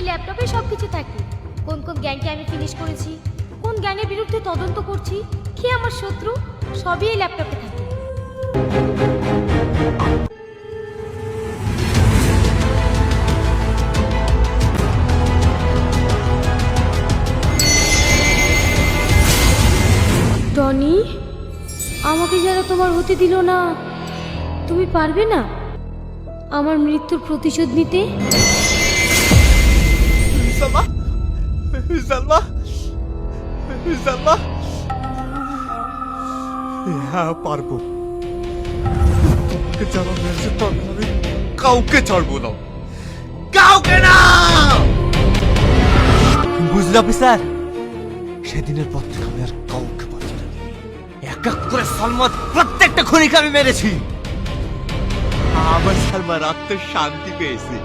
এই ল্যাপটপে সব কিছু থাকে। কোন কোন গ্যাংকে আমি ফিনিশ করেছি, কোন গ্যাংয়ের বিরুদ্ধে তদন্ত করছি, কে আমার শত্রু, সবই এই ল্যাপটপে থাকে। টনি, আমাকে যারা তোমার হতে দিল না। তুমি পারবে না? আমার মৃত্যুর প্রতিশোধ নিতে? সালমা সালমা হ্যাঁ পারব। তোমাকে যারা মেরেছে তাদের আমি কাউকে ছাড়বো না। কাউকে না! বুঝলে অফিসার? সেদিনের পর থেকে আমি আর কাউকে বাঁচি না। এক এক করে সালমার প্রত্যেকটা খুনিকে আমি মেরেছি। আমার সালমার আত্মের শান্তি পেয়েছি।